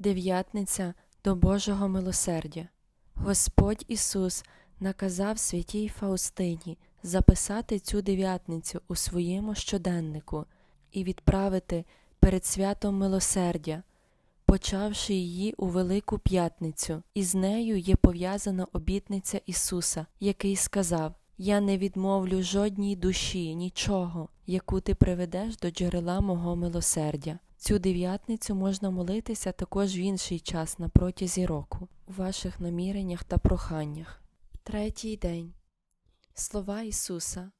Дев'ятниця до Божого милосердя. Господь Ісус наказав святій Фаустині записати цю дев'ятницю у своєму щоденнику і відправити перед святом милосердя, почавши її у Велику П'ятницю, і з нею є пов'язана обітниця Ісуса, який сказав: Я не відмовлю жодній душі, нічого, яку ти приведеш до джерела мого милосердя. Цю дев'ятницю можна молитися також в інший час на протязі року, у ваших наміреннях та проханнях. Третій день. Слова Ісуса.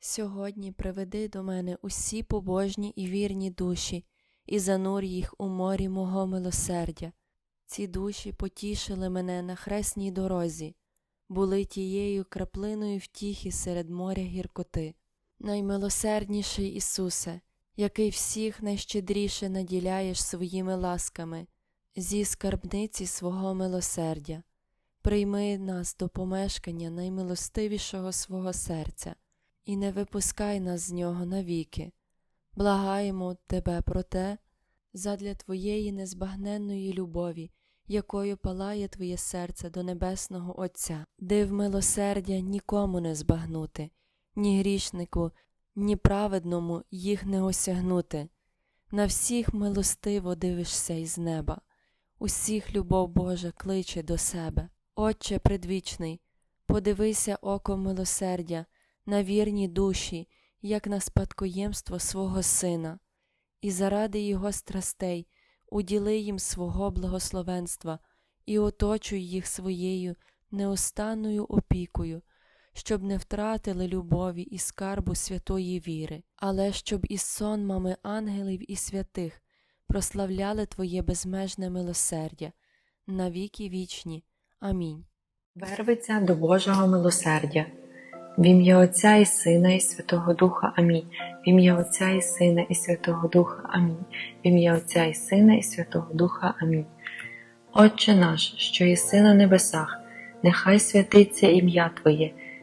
Сьогодні приведи до мене усі побожні і вірні душі і занур їх у морі мого милосердя. Ці душі потішили мене на хресній дорозі, були тією краплиною втіхи серед моря гіркоти. Наймилосердніший Ісусе, який всіх найщедріше наділяєш своїми ласками, зі скарбниці свого милосердя, прийми нас до помешкання наймилостивішого свого серця, і не випускай нас з нього навіки. Благаємо Тебе про те, задля Твоєї незбагненної любові, якою палає Твоє серце до Небесного Отця, див милосердя нікому не збагнути, ні грішнику, ні праведному їх не осягнути. На всіх милостиво дивишся із неба, усіх любов Божа кличе до себе. Отче предвічний, подивися оком милосердя на вірні душі, як на спадкоємство свого Сина, і заради Його страстей уділи їм свого благословенства і оточуй їх своєю неостанною опікою, щоб не втратили любові і скарбу святої віри, але щоб із сонмами ангелів і святих прославляли Твоє безмежне милосердя на віки вічні. Амінь. Вервиться до Божого милосердя. В ім'я Отця і Сина, і Святого Духа Амінь. В ім'я Отця і Сина, і Святого Духа Амінь. В ім'я Отця і Сина, і Святого Духа Амінь. Отче наш, що єси на небесах, нехай святиться ім'я Твоє,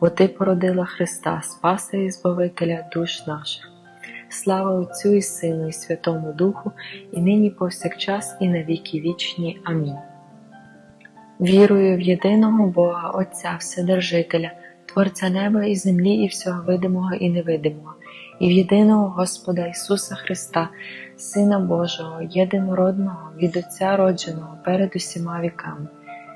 бо Ти породила Христа, Спаса і Збавителя душ наших. Слава Отцю і Сину, і Святому Духу, і нині повсякчас, і на віки вічні. Амінь. Вірую в єдиного Бога, Отця Вседержителя, Творця неба і землі, і всього видимого і невидимого, і в єдиного Господа Ісуса Христа, Сина Божого, єдинородного, від Отця родженого перед усіма віками,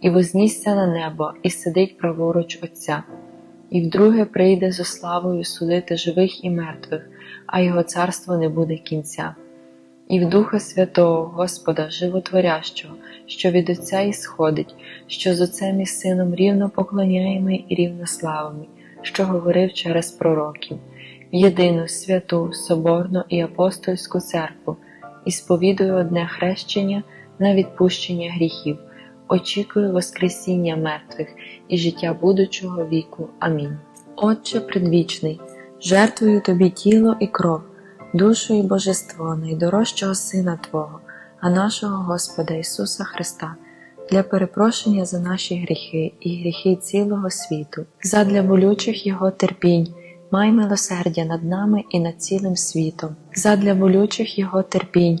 і вознісся на небо, і сидить праворуч Отця, і вдруге прийде зо славою судити живих і мертвих, а його царство не буде кінця. І в Духа Святого, Господа, Животворящого, що від Отця ісходить, що з Отцем і Сином рівно поклоняємо і рівно славимо, що говорив через пророків, єдину святу, Соборну і апостольську церкву, і сповідую одне хрещення на відпущення гріхів, очікую Воскресіння мертвих і життя будучого віку. Амінь. Отче предвічний, жертвую тобі тіло і кров, душу і божество найдорожчого Сина Твого, а нашого Господа Ісуса Христа для перепрошення за наші гріхи і гріхи цілого світу, задля болючих Його терпінь, май милосердя над нами і над цілим світом, задля болючих Його терпінь,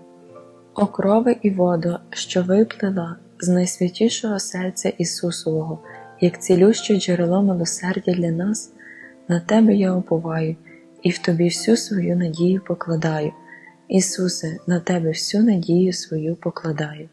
О крови і водо, що виплила з найсвятішого серця Ісусового, як цілюще джерело милосердя для нас, на Тебе я обуваю і в Тобі всю свою надію покладаю. Ісусе, на Тебе всю надію свою покладаю.